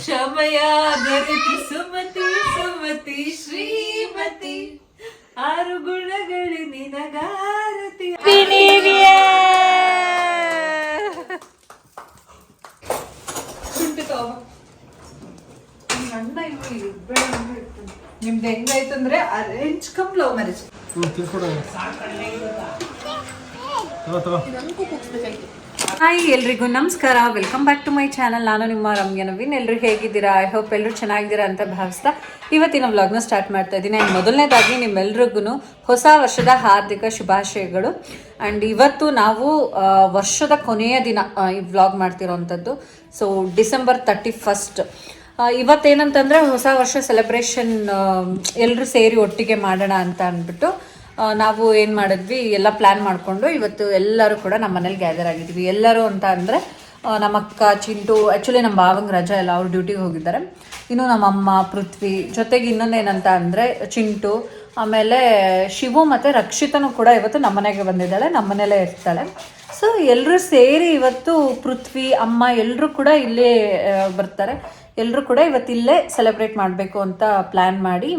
ಕ್ಷಮಯ ದೊರೆತು ಸುಮತಿ ಸುಮತಿ ಶ್ರೀಮತಿ. ಆರು ಗುಣಗಳು ನಿನಗಾರತಿ. ನಿಮ್ದು ಹೆಂಗಾಯ್ತಂದ್ರೆ ಅರೇಂಜ್ ಕಮ್ ಲವ್ ಮ್ಯಾರೇಜ್ ತಿಳ್ಕೊಡ. ತಗೋ ತಗೋ. ಹಾಯ್ ಎಲ್ರಿಗೂ ನಮಸ್ಕಾರ. Welcome back to my channel ನಾನು ನಿಮ್ಮ ರಮ್ಯ ನವೀನ್. ಎಲ್ಲರೂ ಹೇಗಿದ್ದೀರಾ? ಐ ಹೋಪ್ ಎಲ್ಲರೂ ಚೆನ್ನಾಗಿದ್ದೀರಾ ಅಂತ ಭಾವಿಸ್ತಾ ಇವತ್ತಿನ ವ್ಲಾಗ್ನ ಸ್ಟಾರ್ಟ್ ಮಾಡ್ತಾ ಇದ್ದೀನಿ. ಆ್ಯಂಡ್ ಮೊದಲನೇದಾಗಿ ನಿಮ್ಮೆಲ್ರಿಗೂ ಹೊಸ ವರ್ಷದ ಹಾರ್ದಿಕ ಶುಭಾಶಯಗಳು. ಆ್ಯಂಡ್ ಇವತ್ತು ನಾವು ವರ್ಷದ ಕೊನೆಯ ದಿನ ಈ ವ್ಲಾಗ್ ಮಾಡ್ತಿರೋವಂಥದ್ದು ಸೊ ಡಿಸೆಂಬರ್ ತರ್ಟಿ ಫಸ್ಟ್ ಇವತ್ತೇನಂತಂದರೆ ಹೊಸ ವರ್ಷ ಸೆಲೆಬ್ರೇಷನ್ ಎಲ್ಲರೂ ಸೇರಿ ಒಟ್ಟಿಗೆ ಮಾಡೋಣ ಅಂತ ಅಂದ್ಬಿಟ್ಟು ನಾವು ಏನು ಮಾಡಿದ್ವಿ, ಎಲ್ಲ ಪ್ಲ್ಯಾನ್ ಮಾಡಿಕೊಂಡು ಇವತ್ತು ಎಲ್ಲರೂ ಕೂಡ ನಮ್ಮ ಮನೇಲಿ ಗ್ಯಾದರ್ ಆಗಿದ್ವಿ. ಎಲ್ಲರೂ ಅಂತ ಅಂದರೆ ನಮ್ಮ ಅಕ್ಕ, ಚಿಂಟು ಆ್ಯಕ್ಚುಲಿ ನಮ್ಮ ಭಾವಂಗ್ ರಜಾ ಎಲ್ಲ ಅವ್ರು ಡ್ಯೂಟಿಗೆ ಹೋಗಿದ್ದಾರೆ. ಇನ್ನು ನಮ್ಮ ಅಮ್ಮ, ಪೃಥ್ವಿ, ಜೊತೆಗೆ ಇನ್ನೊಂದೇನಂತ ಅಂದರೆ, ಚಿಂಟು, ಆಮೇಲೆ ಶಿವು ಮತ್ತು ರಕ್ಷಿತನೂ ಕೂಡ ಇವತ್ತು ನಮ್ಮ ಮನೆಗೆ ಬಂದಿದ್ದಾಳೆ, ನಮ್ಮ ಮನೇಲೇ ಇರ್ತಾಳೆ. ಸೊ ಎಲ್ಲರೂ ಸೇರಿ ಇವತ್ತು ಪೃಥ್ವಿ, ಅಮ್ಮ ಎಲ್ಲರೂ ಕೂಡ ಇಲ್ಲೇ ಬರ್ತಾರೆ. ಎಲ್ಲರೂ ಕೂಡ ಇವತ್ತು ಇಲ್ಲೇ ಸೆಲೆಬ್ರೇಟ್ ಮಾಡಬೇಕು ಅಂತ ಪ್ಲ್ಯಾನ್ ಮಾಡಿ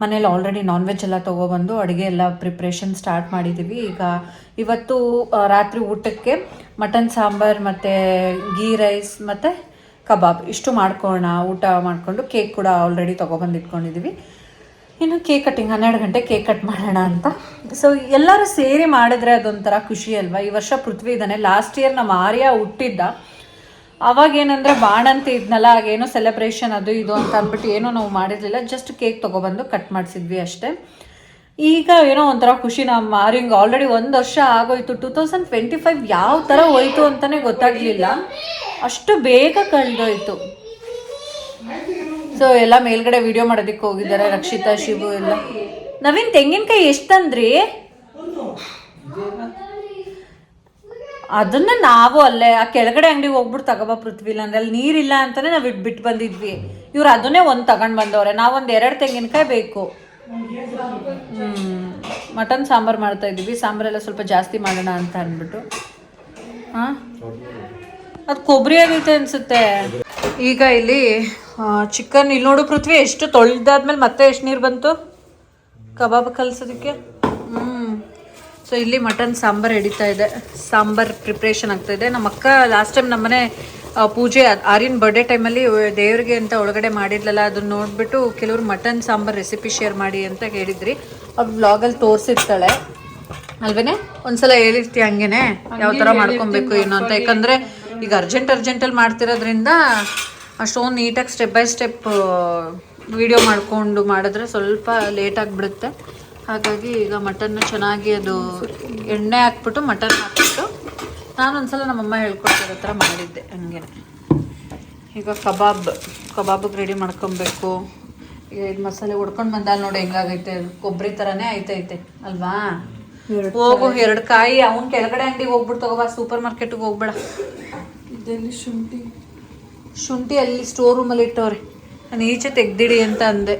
ಮನೇಲಿ ಆಲ್ರೆಡಿ ನಾನ್ ವೆಜ್ ಎಲ್ಲ ತೊಗೊಬಂದು ಅಡುಗೆ ಎಲ್ಲ ಪ್ರಿಪ್ರೇಷನ್ ಸ್ಟಾರ್ಟ್ ಮಾಡಿದ್ದೀವಿ ಈಗ ಇವತ್ತು ರಾತ್ರಿ ಊಟಕ್ಕೆ ಮಟನ್ ಸಾಂಬಾರ್ ಮತ್ತು ಗೀ ರೈಸ್ ಮತ್ತು ಕಬಾಬ್ ಇಷ್ಟು ಮಾಡ್ಕೊಳ್ಳೋಣ ಊಟ ಮಾಡಿಕೊಂಡು ಕೇಕ್ ಕೂಡ ಆಲ್ರೆಡಿ ತೊಗೊಬಂದು ಇಟ್ಕೊಂಡಿದ್ದೀವಿ ಇನ್ನು ಕೇಕ್ ಕಟ್ಟಿಂಗ್ ಹನ್ನೆರಡು ಗಂಟೆ ಕೇಕ್ ಕಟ್ ಮಾಡೋಣ ಅಂತ. ಸೊ ಎಲ್ಲರೂ ಸೇರಿ ಮಾಡಿದ್ರೆ ಅದೊಂಥರ ಖುಷಿ ಅಲ್ವಾ? ಈ ವರ್ಷ ಪೃಥ್ವಿ ಇದ್ದಾನೆ ಲಾಸ್ಟ್ ಇಯರ್ ನಮ್ಮ ಆರ್ಯ ಹುಟ್ಟಿದ್ದ. ಅವಾಗ ಏನಂದ್ರೆ ಅಂತ ಇದ್ನಲ್ಲ ಆಗೇನೋ ಸೆಲೆಬ್ರೇಷನ್ ಅದು ಇದು ಅಂತ ಅಂದ್ಬಿಟ್ಟು ಏನೋ ನಾವು ಮಾಡಿರಲಿಲ್ಲ. ಜಸ್ಟ್ ಕೇಕ್ ತಗೊಬಂದು ಕಟ್ ಮಾಡಿಸಿದ್ವಿ ಅಷ್ಟೇ. ಈಗ ಏನೋ ಒಂಥರ ಖುಷಿ ನಮ್ಮ ಮಾರಿಂಗ್ ಆಲ್ರೆಡಿ ಒಂದು ವರ್ಷ ಆಗೋಯ್ತು. ಟೂ ತೌಸಂಡ್ ಟ್ವೆಂಟಿ ಫೈವ್ ಯಾವ ಥರ ಹೋಯ್ತು ಅಂತಲೇ ಗೊತ್ತಾಗಲಿಲ್ಲ. ಅಷ್ಟು ಬೇಗ ಕಳೆದೋಯ್ತು. ಸೊ ಎಲ್ಲ ಮೇಲ್ಗಡೆ ವಿಡಿಯೋ ಮಾಡೋದಕ್ಕೆ ಹೋಗಿದ್ದಾರೆ ರಕ್ಷಿತಾ, ಶಿವು ಎಲ್ಲ. ನವೀನ್ ತೆಂಗಿನಕಾಯಿ ಎಷ್ಟು ತಂದ್ರಿ? ಅದನ್ನ ನಾವು ಅಲ್ಲೇ, ಆ ಕೆಳಗಡೆ ಅಂಗಡಿಗೆ ಹೋಗ್ಬಿಟ್ಟು ತಗೋಬ ಪೃಥ್ವಿ ಇಲ್ಲ ಅಂದ್ರೆ ಅಲ್ಲಿ ನೀರಿಲ್ಲ ಅಂತಾನೆ ನಾವು ಇಟ್ ಬಿಟ್ಟು ಬಂದಿದ್ವಿ. ಇವ್ರು ಅದನ್ನೇ ಒಂದು ತಗೊಂಡು ಬಂದವ್ರೆ. ನಾವೊಂದು ಎರಡು ತೆಂಗಿನಕಾಯಿ ಬೇಕು. ಮಟನ್, ಸಾಂಬಾರು ಮಾಡ್ತಾ ಇದ್ದೀವಿ. ಸಾಂಬಾರೆಲ್ಲ ಸ್ವಲ್ಪ ಜಾಸ್ತಿ ಮಾಡೋಣ ಅಂತ ಅಂದ್ಬಿಟ್ಟು. ಹಾಂ? ಅದು ಕೊಬ್ಬರಿ ಆಗೈತೆ ಅನ್ಸುತ್ತೆ. ಈಗ ಇಲ್ಲಿ ಚಿಕನ್ ಇಲ್ಲಿ ನೋಡು ಪೃಥ್ವಿ, ಎಷ್ಟು ತೊಳೆದಾದ್ಮೇಲೆ ಮತ್ತೆ ಎಷ್ಟು ನೀರು ಬಂತು? ಕಬಾಬ್ ಕಲ್ಸೋದಕ್ಕೆ? ಸೊ ಇಲ್ಲಿ ಮಟನ್ ಸಾಂಬಾರ್ ಹಿಡಿತಾ ಇದೆ. ಸಾಂಬಾರ್ ಪ್ರಿಪ್ರೇಷನ್ ಆಗ್ತಾ ಇದೆ. ನಮ್ಮ ಅಕ್ಕ ಲಾಸ್ಟ್ ಟೈಮ್ ನಮ್ಮನೆ ಪೂಜೆ ಆರ್ಯನ್ ಬರ್ಡೇ ಟೈಮಲ್ಲಿ ದೇವ್ರಿಗೆ ಅಂತ ಒಳಗಡೆ ಮಾಡಿದ್ಲಲ್ಲ ಅದನ್ನ ನೋಡಿಬಿಟ್ಟು ಕೆಲವರು ಮಟನ್ ಸಾಂಬಾರ್ ರೆಸಿಪಿ ಶೇರ್ ಮಾಡಿ ಅಂತ ಹೇಳಿದ್ರಿ. ಅವ್ರು ವ್ಲಾಗಲ್ಲಿ ತೋರಿಸಿರ್ತಾಳೆ. ಅಲ್ವೇನೆ? ಒಂದ್ಸಲ ಹೇಳಿರ್ತಿ ಹಂಗೇನೆ? ಯಾವ ಥರ ಮಾಡ್ಕೊಬೇಕು ಏನು ಅಂತ. ಯಾಕಂದ್ರೆ ಈಗ ಅರ್ಜೆಂಟ್ ಅರ್ಜೆಂಟಲ್ಲಿ ಮಾಡ್ತಿರೋದ್ರಿಂದ ಅಷ್ಟೊಂದು ನೀಟಾಗಿ ಸ್ಟೆಪ್ ಬೈ ಸ್ಟೆಪ್ ವಿಡಿಯೋ ಮಾಡಿಕೊಂಡು ಮಾಡಿದ್ರೆ ಸ್ವಲ್ಪ ಲೇಟ್ ಆಗಿಬಿಡುತ್ತೆ ಹಾಗಾಗಿ ಈಗ ಮಟನ್ ಚೆನ್ನಾಗಿ ಅದು ಎಣ್ಣೆ ಹಾಕ್ಬಿಟ್ಟು ಮಟನ್ ಹಾಕ್ಬಿಟ್ಟು ನಾನು ಒಂದ್ಸಲ ನಮ್ಮಮ್ಮ ಹೇಳ್ಕೊಟ್ಟಿರೋ ಥರ ಮಾಡಿದ್ದೆ ಹಂಗೇನೆ ಈಗ ಕಬಾಬ್ ಕಬಾಬಿಗೆ ರೆಡಿ ಮಾಡ್ಕೊಬೇಕು. ಈಗ ಇದು ಮಸಾಲೆ ಹೊಡ್ಕೊಂಡು ಬಂದಾಗ ನೋಡಿ ಹೆಂಗಾಗೈತೆ ಕೊಬ್ಬರಿ ಥರನೇ ಆಯ್ತೈತೆ ಅಲ್ವಾ? ಹೋಗು ಎರಡು ಕಾಯಿ. ಅವನ್ ಕೆಳಗಡೆ ಅಂಗಡಿಗೆ ಹೋಗ್ಬಿಟ್ಟು ತಗೋಬಾ ಸೂಪರ್ ಮಾರ್ಕೆಟ್ಗೆ ಹೋಗ್ಬೇಡ. ಇದೆಲ್ಲಿ ಶುಂಠಿ? ಶುಂಠಿ ಅಲ್ಲಿ ಸ್ಟೋರ್ ರೂಮಲ್ಲಿ ಇಟ್ಟವ್ರೆ. ನಾನು ಈಚೆ ತೆಗ್ದಿಡಿ ಅಂತ ಅಂದೆ.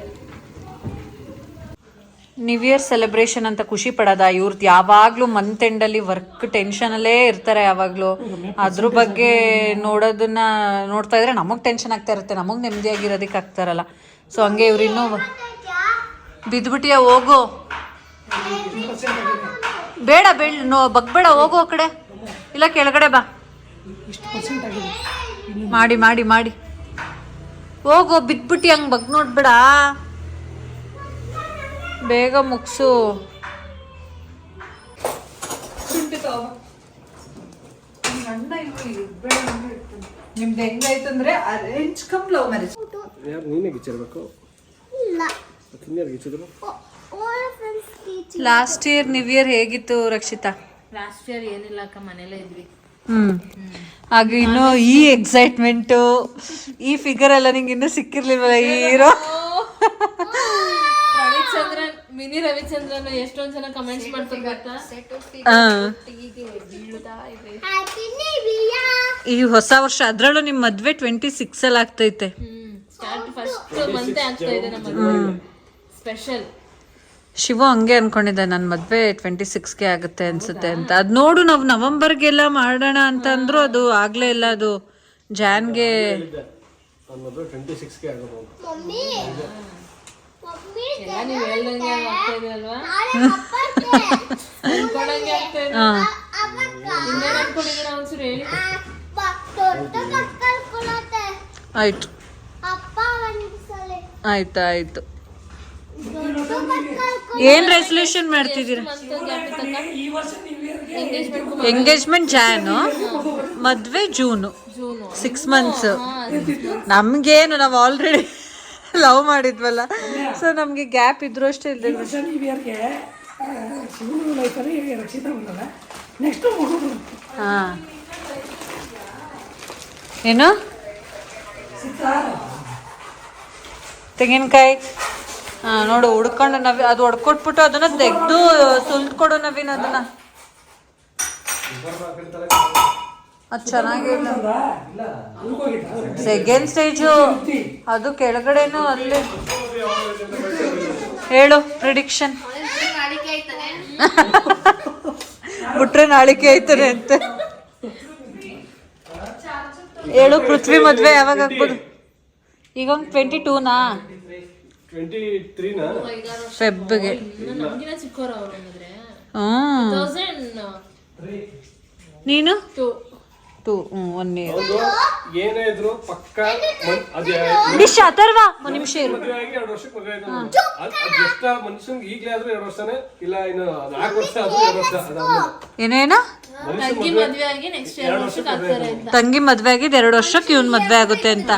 ನ್ಯೂ ಇಯರ್ ಸೆಲೆಬ್ರೇಷನ್ ಅಂತ ಖುಷಿ ಪಡೋದ? ಇವ್ರದ್ದು ಯಾವಾಗಲೂ ಮಂತ್ ಎಂಡಲ್ಲಿ ವರ್ಕ್ ಟೆನ್ಷನಲ್ಲೇ ಇರ್ತಾರೆ ಯಾವಾಗಲೂ. ಅದ್ರ ಬಗ್ಗೆ ನೋಡೋದನ್ನ ನೋಡ್ತಾ ಇದ್ರೆ ನಮಗೆ ಟೆನ್ಷನ್ ಆಗ್ತಾ ಇರುತ್ತೆ, ನಮಗೆ ನೆಮ್ಮದಿಯಾಗಿರೋದಕ್ಕೆ ಆಗ್ತಾರಲ್ಲ. ಸೊ ಹಂಗೆ ಇವ್ರು ಇನ್ನೂ ಬಿದ್ಬಿಟ್ಟಿಯ ಹೋಗು. ಬೇಡ ಬೇಡ, ನೋ, ಬಗ್ಬೇಡ, ಹೋಗು ಆ ಕಡೆ. ಇಲ್ಲ, ಕೆಳಗಡೆ ಬಾ. ಮಾಡಿ ಮಾಡಿ ಮಾಡಿ. ಹೋಗೋ ಬಿದ್ಬಿಟ್ಟು ಹಂಗೆ ಬಗ್ ನೋಡ್ಬೇಡ ಬೇಗ ಮುಗಿಸು. ನಿಮ್ದು ಹೆಂಗಾಯ್ತಂದ್ರೆ ಅರೇಂಜ್ ಕಮ್ ಲವ್ ಮ್ಯಾರೇಜ್ ಯಾರು ನೀನೇ ಗಿಚ್ಚಿರ್ಬೇಕು? ಮತ್ತೆ ಇನ್ಯಾರು ಗಿಚ್ಚಿದ್ರು? ಲಾಸ್ಟ್ ಇಯರ್ ನ್ಯೂ ಇಯರ್ ಹೇಗಿತ್ತು ರಕ್ಷಿತಾ? ಲಾಸ್ಟ್ ಇಯರ್ ಏನಿಲ್ಲ ಅಕ್ಕ ಮನೇಲೇ ಇದ್ವಿ. ಹ್ಮ್. ಹಾಗ ಇನ್ನು ಈ ಎಕ್ಸೈಟ್ಮೆಂಟು ಈ ಫಿಗರ್ ಎಲ್ಲ ನಿಂಗೆ ಇನ್ನೂ ಸಿಕ್ಕಿರ್ಲಿಲ್ವಲ್ಲ ಈ ಹೀರೋ ಮಿನಿ ರವಿಚಂದ್ರನ್ ಎಷ್ಟೊಂದ್ ಜನ ಕಮೆಂಟ್ಸ್ ಮಾಡ್ತಾರೆ ಗೊತ್ತಾ? ಈ ಹೊಸ ವರ್ಷ ಅದ್ರಲ್ಲೂ ನಿಮ್ ಮದ್ವೆ ಟ್ವೆಂಟಿ ಸಿಕ್ಸ್ ಅಲ್ಲಿ ಆಗ್ತೈತೆ ಸ್ಪೆಷಲ್ ಶಿವ ಹಂಗೆ ಅನ್ಕೊಂಡಿದ್ದೆ ನನ್ನ ಮದ್ವೆ ಟ್ವೆಂಟಿ ಸಿಕ್ಸ್ಗೆ ಆಗುತ್ತೆ ಅನ್ಸುತ್ತೆ ಅಂತ. ಅದು ನೋಡು ನಾವು ನವಂಬರ್ಗೆಲ್ಲ ಮಾಡೋಣ ಅಂತ ಅಂದ್ರು ಅದು ಆಗ್ಲೇ ಇಲ್ಲ ಅದು ಜಾನ್ಗೆ ಎಲ್ಲ ನೀವ್ ಹೇಳ್ದಂಗೆ ಆಗ್ತಾ ಇದೆ ಅಲ್ವಾ? ಅನ್ಕೊಳಂಗೆ ಆಗ್ತಾ ಇದೆ. ಹಾ. ಇನ್ನೇನ್ ಅನ್ಕೊಂಡಿದ್ದೀರಾ ಒಂಚೂರು ಹೇಳಿ. ಆಯ್ತು. ಆಯ್ತು ಆಯ್ತು. ಏನ್ ರೆಸಲ್ಯೂಷನ್ ಮಾಡ್ತಿದ್ದೀರಾ? ಎಂಗೇಜ್ಮೆಂಟ್ ಎಂಗೇಜ್ಮೆಂಟ್ ಜಾನು ಮದ್ವೆ ಜೂನು ಜೂನು ಸಿಕ್ಸ್ ಮಂತ್ಸ್ ನಮ್ಗೇನು ನಾವು ಆಲ್ರೆಡಿ ಲವ್ ಮಾಡಿದ್ವಲ್ಲ? ಸೊ ನಮಗೆ ಗ್ಯಾಪ್ ಇದ್ರೂ ಅಷ್ಟೇ ಇಲ್ಲದೆ ವರ್ಷ ನೀವು ಯಾರಿಗೆ ಶಿವನ ಲೈಫಲ್ಲಿ ರಕ್ಷಿತ ಬಂದಲ್ಲ. ನೆಕ್ಸ್ಟ್ ಮಗು ಬರುತ್ತೆ ಹಾ. ಏನು? ತೆಂಗಿನಕಾಯಿ? ಹಾಂ ನೋಡು ಹುಡ್ಕೊಂಡು ನವಿ ಅದು ಹೊಡ್ಕೊಟ್ಬಿಟ್ಟು ಅದನ್ನ ತೆಗ್ದು ಸುಲ್ದು ಕೊಡು ನವೀನ್ ಅದನ್ನ. ಅದು ಚೆನ್ನಾಗಿಲ್ಲ ಸೆಕೆಂಡ್ ಸ್ಟೇಜು ಅದು ಕೆಳಗಡೆನು ಅಲ್ಲಿ. ಹೇಳು ಪ್ರಿಡಿಕ್ಷನ್ ಬಿಟ್ರೆ ನಾಳಿಕೆ ಆಯ್ತಾನೆ ಅಂತ. ಹೇಳು ಪೃಥ್ವಿ ಮದ್ವೆ ಯಾವಾಗ ಆಗ್ಬೋದು? ಈಗ ಒಂದು ಟ್ವೆಂಟಿ ಟೂನಾ ಫೆಬ್ಗೆ ಹ್ಞೂ ನೀನು? ಟು ಒನ್ ಇಯರ್ ಏನೇ ಇದ್ರು ಪಕ್ಕ ಡಿಶ್ ಅಥರ್ವ ಒಂದು ನಿಮಿಷ ಇರು. ಮದುವೆ ಆಗಿ ಎರಡು ವರ್ಷಕ್ಕೆ ಮದುವೆ ಆಯ್ತು ನಮ್ದು. ಅದ್ ಅದ್ ಎಷ್ಟ ಮನುಷ್ಯನ್ಗೆ ಈಗ್ಲೇ ಆದ್ರೂ ಎರಡು ವರ್ಷನೇ ಇಲ್ಲ ಇನ್ನು ನಾಲ್ಕು ವರ್ಷ ಆದ್ರೂ ಎರಡು ವರ್ಷ ಅದಾದ್ಮೇಲೆ ಏನೇನು ತಂಗಿ ಮದ್ವೆ ಆಗಿದ್ ಎರಡು ವರ್ಷಕ್ಕೆ ಇವನ್ ಅಂತ. ತಂಗಿ ಮದ್ವೆ ಆಗಿದ್ದು ಎರಡು ವರ್ಷಕ್ಕೆ ಇವ್ನ್ ಮದ್ವೆ ಆಗುತ್ತೆ ಅಂತ.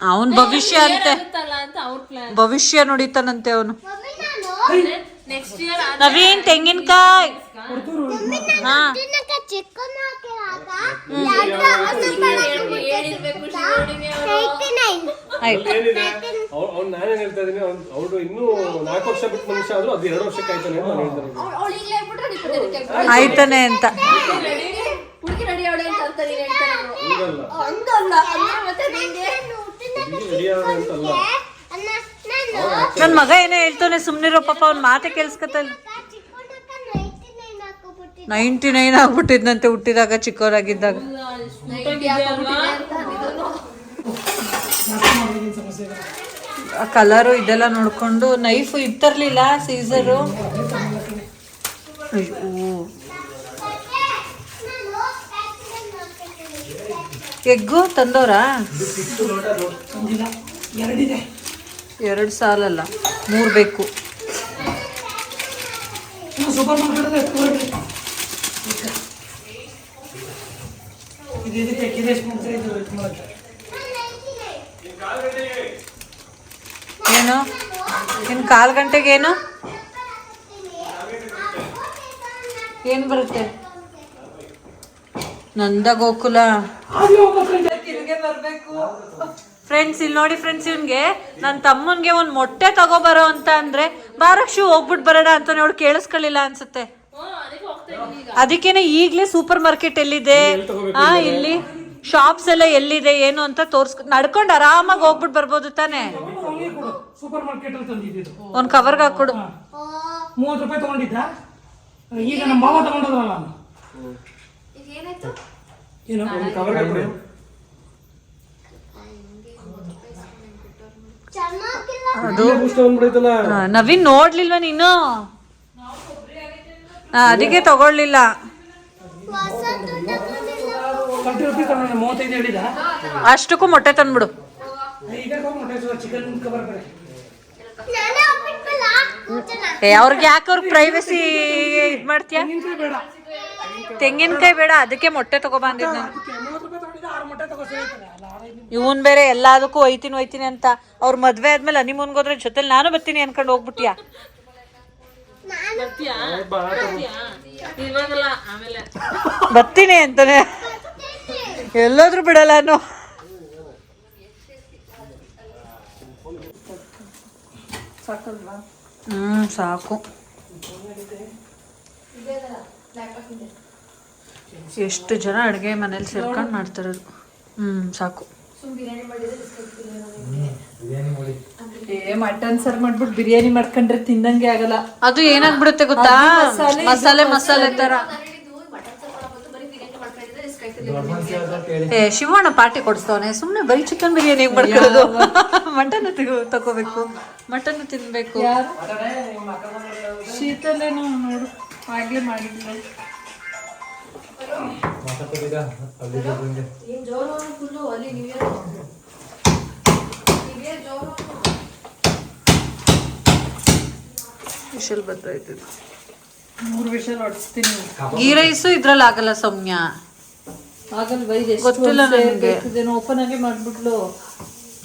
ಅವನ್ ಭವಿಷ್ಯ ಅಂತೆ. ಆಗುತ್ತಲ್ಲ ಅಂತ ಅವ್ರ ಪ್ಲಾನ್ ಭವಿಷ್ಯ ನುಡಿತಾನಂತೆ ಅವನು. ನೆಕ್ಸ್ಟ್ ಇಯರ್ ನವೀನ್ ತೆಂಗಿನಕಾಯಿ. ಹಾ. ಚಿಕ್ಕಮ್ಮ ಹಾಕಿರಾಗ ಹೇಳಿರ್ಬೇಕು ಶಿವನಿಗೆ ಅವ್ರು. ಆಯ್ತು. ಏನಿದೆ? ಅವ್ನು ಅವ್ನು ನಾನೇನ್ ಹೇಳ್ತಾ ಇದೀನಿ ಅವ್ರು ಇನ್ನೂ ನಾಲ್ಕು ವರ್ಷ ಬಿಟ್ಟು ಮನುಷ್ಯ ಆದ್ರೂ ಅದು ಎರಡು ವರ್ಷಕ್ಕೆ ಆಯ್ತಾನೆ ಅಂತ ನಾನು ಹೇಳ್ತಾನೆ ಆಯ್ತಾನೆ ಅಂತ. ಹುಡುಗಿ ರೆಡಿ ಅವಳೆ ಅಂತ ಅಂತ ನೀನ್ ಹೇಳ್ತಾ ಇರೋದು. ಹಂಗಲ್ಲ. ಹಂಗಲ್ಲ. ಅಂದ್ರೆ ಮತ್ತೆ ನಿಂಗೆ? ರೆಡಿ ಆಗೋದು ಅಂತಲ್ಲ. ನಾನು ನನ್ ಮಗ ಏನೋ ಹೇಳ್ತಾನೆ ಸುಮ್ನಿರೋ ಪಾಪ ಅವ್ನ ಮಾತೆ ಕೇಳಿಸ್ಕೊತಲ್ಲ ಚಿಕ್ಕಣ್ಣಕ್ಕ ನೈಂಟಿ ನೈನ್ ಹಾಕೋಬಿಟ್ಟಿದ್ದೆ ನೈಂಟಿ ನೈನ್ ಆಗ್ಬಿಟ್ಟಿದ್ನಂತೆ, ಹುಟ್ಟಿದಾಗ, ಚಿಕ್ಕವರಾಗಿದ್ದಾಗ. ಕಲರು ಇದೆಲ್ಲ ನೋಡ್ಕೊಂಡು ನೈಫ್ ಇತ್ತರ್ಲಿಲ್ಲ ಸೀಸರು ಎಗ್ಗು ಎರಡಿದೆ ಎರಡು ಸಾಲಲ್ಲ, ಮೂರು ಬೇಕು ಇನ್ನು ಸೂಪರ್ ಮಾರ್ಕೆಟ್ ಎತ್ಕೊಳ್ರಿ ಇದು ಇದಕ್ಕೆ ಏನು? ಇನ್ನು ಕಾಲು ಗಂಟೆಗೆ ಏನು? ಏನು ಬರುತ್ತೆ? ನಂದ ಗೋಕುಲ. ಫ್ರೆಂಡ್ಸ್ ಇಲ್ಲಿ ನೋಡಿ ಫ್ರೆಂಡ್ಸ್ ಇವನ್ಗೆ ನನ್ನ ತಮ್ಮನ್ಗೆ ಒಂದು ಮೊಟ್ಟೆ ತಗೋಬರೋ ಅಂತ ಅಂದ್ರೆ ಬಾರಕ್ಷು ಹೋಗ್ಬಿಟ್ಟು ಬರೋಣ ಅಂತ ಅವಳು ಕೇಳಿಸ್ಕೊಳ್ಳಿಲ್ಲ ಅನ್ಸುತ್ತೆ. ಅದಕ್ಕೇನೆ ಈಗಲೇ ಸೂಪರ್ ಮಾರ್ಕೆಟ್ ಎಲ್ಲಿದೆ? ಹಾ ಇಲ್ಲಿ ಶಾಪ್ಸ್ ಎಲ್ಲ ಎಲ್ಲಿದೆ ಏನು ಅಂತ ತೋರ್ಸ್ ನಡ್ಕೊಂಡು ಆರಾಮಾಗಿ ಹೋಗ್ಬಿಟ್ಟು ಬರ್ಬೋದು ತಾನೆ. ಸೂಪರ್ ಮಾರ್ಕೆಟ್ ಅಲ್ಲಿ ತಂದಿದ್ದು ಒಂದ್ ಕವರ್ಗೆ ಹಾಕೊಡು ಮೂವತ್ತು ರೂಪಾಯಿ ತಗೊಂಡಿದ್ದ? ಈಗ ನಮ್ಮ ಮಾವ ತಗೊಂಡದ್ರಲ್ಲ? ಏನು? ಅದು ನವೀನ್ ನೋಡ್ಲಿಲ್ವಾ ನೀನು ಆ, ಅದಕ್ಕೆ ತಗೊಳ್ಳಿಲ್ಲ ಹೊಸ ದುಡ್ಡು ತಗೊಂಡಿಲ್ಲ ತರ್ಟಿ ರುಪೀಸ್ ತಗೊಂಡ ಮೂವತ್ತೈದು ತಗೊಳ್ಳಿಲ್ಲ. ಅಷ್ಟಕ್ಕೂ ಮೊಟ್ಟೆ ತಂದ್ಬಿಡು. ಅವ್ರಿಗೆ ಯಾಕೆ ಅವ್ರ ಪ್ರೈವಸಿ ಇದು ಮಾಡ್ತೀಯ? ತೆಂಗಿನಕಾಯಿ ಬೇಡ, ಅದಕ್ಕೆ ಮೊಟ್ಟೆ ತಗೊಬಂದಿದ್ ನಾನು ಅದಕ್ಕೆ ಇವನ್ ಬೇರೆ ಎಲ್ಲದಕ್ಕೂ ಒಯ್ತೀನಿ ಒಯ್ತೀನಿ ಅಂತ. ಅವ್ರ ಮದ್ವೆ ಆದ್ಮೇಲೆ ಹನಿಮೂನ್ಗೆ ಹೋದ್ರೆ ಜೊತೆಲಿ ನಾನು ಬರ್ತೀನಿ ಅನ್ಕೊಂಡು ಹೋಗ್ಬಿಟ್ಯಾ? ಬರ್ತೀಯಾ ಬರ್ತೀಯಾ? ಇವಾಗಲ್ಲ ಆಮೇಲೆ. ಬರ್ತೀನಿ ಅಂತಾನೆ. ಎಲ್ಲಾದ್ರೂ ಬಿಡಲ್ಲ ನಾನು ಹ್ಮ್ ಸಾಕು. ಎಷ್ಟು ಜನ ಅಡುಗೆ ಮನೇಲಿ ಸೇರ್ಕೊಂಡು ಮಾಡ್ತಾರದು? ಹ್ಮ್ ಸಾಕು. ಮಟನ್ ಸರ್ ಮಾಡ್ಬಿಟ್ಟು ಬಿರಿಯಾನಿ ಮಾಡ್ಕೊಂಡ್ರೆ ತಿನ್ನಂಗೆ ಆಗಲ್ಲ. ಅದು ಏನಾಗ್ಬಿಡುತ್ತೆ ಗೊತ್ತಾ? ಮಸಾಲೆ ಮಸಾಲೆ ತರ. ಏ ಶಿವಣ್ಣ ಪಾರ್ಟಿ ಕೊಡಿಸ್ತವನೆ ಸುಮ್ಮನೆ ಬರೀ ಚಿಕನ್ ಬಿರಿಯಾನಿ ಮಾಡ್ಕೊಳ್ಳೋದು? ಮಟನ್ ತಗೋಬೇಕು ಮಟನ್ ತಿನ್ಬೇಕು. ಶೀತಲೇನು ನೋಡು. ಆಗ್ಲೇ ಮಾಡಿದ್ಲ ವಿಷಲ್ ಬರ್ತಾಯ್ತು ಮೂರು ವಿಷಲ್ ಹೊಡ್ಸ್ತೀನಿ. ಗೀ ರೈಸು ಇದ್ರಲ್ಲಿ ಆಗಲ್ಲ ಸೌಮ್ಯ. ಆಗಲ್ ಬೈ ಗೊತ್ತಿಲ್ಲ ನನ್ಗೆ. ಓಪನ್ ಆಗಿ ಮಾಡ್ಬಿಟ್ಲು.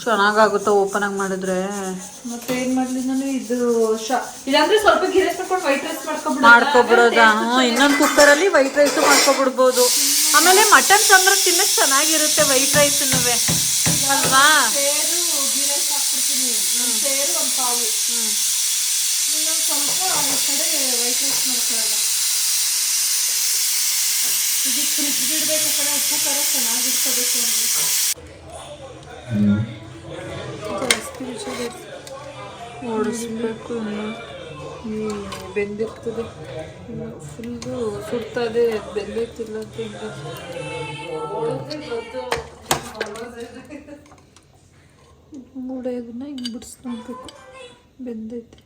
ಚೆನ್ನಾಗಾಗುತ್ತೋ ಓಪನ್ ಆಗಿ ಮಾಡಿದ್ರೆ. ಮತ್ತೆ ಏನ್ ಮಾಡ್ಲಿ ನಾನು ಇದು ಶಾ ಇಲ್ಲಾಂದ್ರೆ ಸ್ವಲ್ಪ ಗೀ ರೈಸ್ ಮಾಡ್ಕೊಂಡು ವೈಟ್ ರೈಸ್ ಮಾಡ್ಕೊಬಿಡ ಮಾಡ್ಕೊಬಿಡೋದ? ಇನ್ನೊಂದು ಕುಕ್ಕರಲ್ಲಿ ವೈಟ್ ರೈಸು ಮಾಡ್ಕೊಬಿಡ್ಬೋದು. ಆಮೇಲೆ ಮಟನ್ ಸಾಂಬಾರ್ ತಿನ್ನಕ್ ಚೆನ್ನಾಗಿರುತ್ತೆ ವೈಟ್ ರೈಸ್ ಅಲ್ವಾ? ಸೇರು ಗೀ ರೈಸ್ ಹಾಕ್ಬಿಡ್ತೀನಿ. ಒಂದ್ ಸೇರು ಒಂದ್ ಪಾವು. ಇನ್ನೊಂದ್ ಸ್ವಲ್ಪ ಈ ಕಡೆ ವೈಟ್ ರೈಸ್ ಮಾಡ್ಕೊಳ್ಳೋದ ಇದಕ್ಕೆ ಫ್ರಿಜ್ ಬಿಡ್ಬೇಕು ಕಡೆ ಉಪ್ಪು ಖಾರ ಚೆನ್ನಾಗಿ ಇಟ್ಕೋಬೇಕು ಅಂದ್ರೆ ಓಡಿಸ್ಬೇಕು ಬೆಂದಿರ್ತದೆ. ಫುಲ್ಲು ಸುಡ್ತದೆ ಬೆಂದಿರ್ತಿಲ್ಲ ಅಂತ ಹಿಂಗೆ ಮೂಡೆ ಅದನ್ನ ಹಿಂಗೆ ಬಿಡಿಸ್ಕೊಬೇಕು. ಬೆಂದೈತೆ.